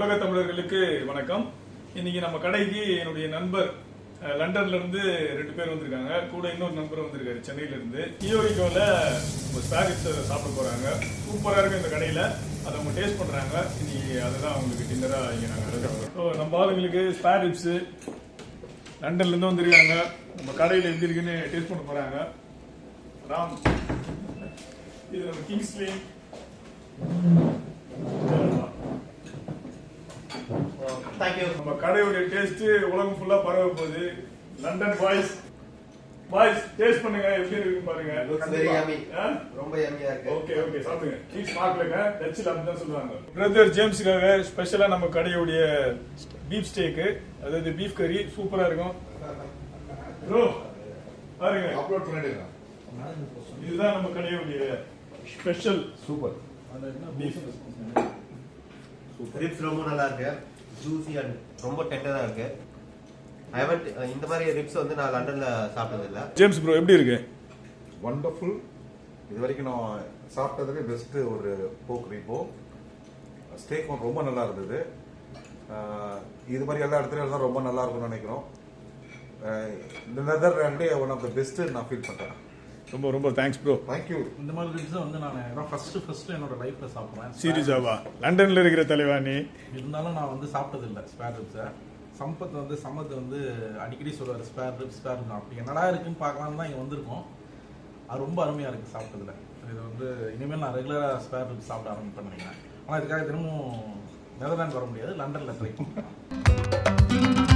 உலக தமிழர்களுக்கு வணக்கம். இன்னைக்கு நம்ம கடைக்கு என்னுடைய நண்பர் லண்டன்ல இருந்து ரெண்டு பேர் வந்திருக்காங்க. கூட இன்னொரு நண்பர் வந்திருக்காரு சென்னையில இருந்து. கியோரிக்கோல ஸ்பாரிஸ் சாப்பிட போறாங்க. சூப்பரா இருக்கு இந்த கடையில. அதை அவங்க டேஸ்ட் பண்றாங்க. இன்னைக்கு அதுதான் அவங்களுக்கு டின்னரா இங்க நாங்க அழைக்கிறோம் ஸோ நம்ம ஆளுங்களுக்கு ஸ்பாரிப்ஸ் லண்டன்ல இருந்து வந்திருக்காங்க. நம்ம கடையில எப்படி இருக்குன்னு டேஸ்ட் பண்ண போறாங்க. ராம். இது நம்ம கிங்ஸ்லி தேங்க்யூ நம்ம கடையோட டேஸ்ட் உலகம் ஃபுல்லா பரவ போகுது. லண்டன் பாய்ஸ் பாய்ஸ் டேஸ்ட் பண்ணுங்க. எப்படி இருக்கு பாருங்க? ரொம்ப யம்மியா இருக்கு. ஓகே ஓகே சாப்பிடுங்க. ப்ளீஸ் பார்க்கலங்க டச்சில் அப்படிதான் சொல்லுவாங்க பிரதர் ஜேம்ஸுக்காக ஸ்பெஷலா நம்ம கடையுடைய பீஃப் ஸ்டேக்கு அதாவது பீஃப் கறி சூப்பரா இருக்கும். ப்ரோ பாருங்க. அப்லோட் பண்ணிடுங்க. இதுதான் நம்ம கடையுடைய ஸ்பெஷல் சூப்பர் பீஃப் ரிப்ஸ் ரொம்ப நல்லா இருக்கு. ஜூசி அண்ட் ரொம்ப டெண்டரா இருக்கு. ஐ ஹவன்ட் இந்த மாதிரி ரிப்ஸ் வந்து நான் லண்டன்ல சாப்பிட்டது இல்ல ஜேம்ஸ் ப்ரோ எப்படி இருக்கு? வண்டர்ஃபுல் இது வரைக்கும் நான் சாப்பிட்டதுலே பெஸ்ட் ஒரு போக் ரீப்போ ஸ்டேக்கும் ரொம்ப நல்லா இருந்தது. இது மாதிரி எல்லா இடத்துலையும் தான் ரொம்ப நல்லா இருக்கும்னு நினைக்கிறோம். இந்த நெதர்லாண்டே ஒன் ஆஃப் த பெஸ்ட் நான் ஃபீல் பண்றேன். ரொம்ப ரொம்ப தேங்க்ஸ் ப்ரோ தேங்க்யூ இந்த மாதிரி ரிப்ஸ் வந்து நான் ஃபர்ஸ்ட் ஃபர்ஸ்ட் என்னோட லைஃப்ல சாப்பிடுறேன் சீரியஸாவா லண்டன்ல இருக்கிற தலைவா நீ? இருந்தாலும் நான் வந்து சாப்பிட்டது இல்லை ஸ்பேர் ரிப்ஸை சம்பத் வந்து சம்பத் வந்து அடிக்கடி சொல்லுவார் ஸ்பேர் ரிப்ஸ் ஸ்பேர் அப்படி என்னடா இருக்குன்னு பார்க்கலாம்னு தான் இங்கே வந்திருக்கோம். அது ரொம்ப அருமையா இருக்கு சாப்பிட்டதுல. இது வந்து இனிமேல் நான் ரெகுலரா ஸ்பேர் ரிப்ஸ் சாப்பிட ஆரம்பிப்பேன் நினைக்கிறேன். ஆனால் இதுக்காக திரும்பவும் நெதர்லாந்து வர முடியாது லண்டன்ல ட்ரை பண்ணுறேன்